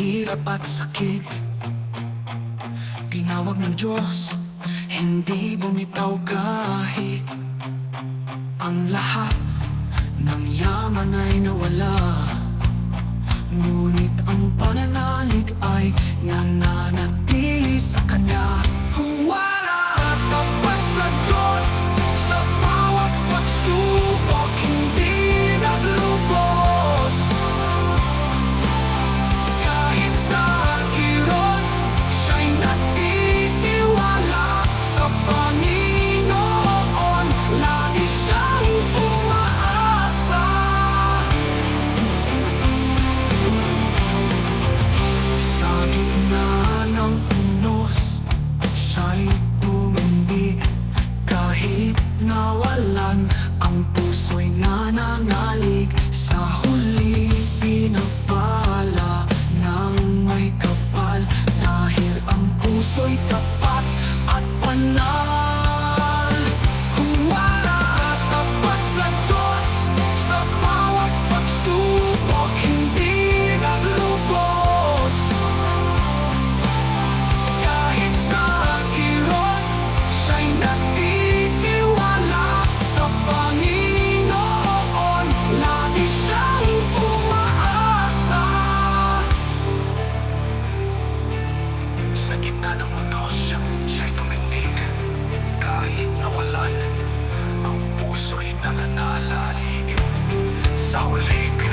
hirap at sakit. Tinawag ng Diyos Hindi bumitaw kahit Ang lahat ng yaman ay nawala. Ngunit ang Nananalig sa huli Pinagpala ng may kapal. Dahil ang puso'y tapat at panal Sauli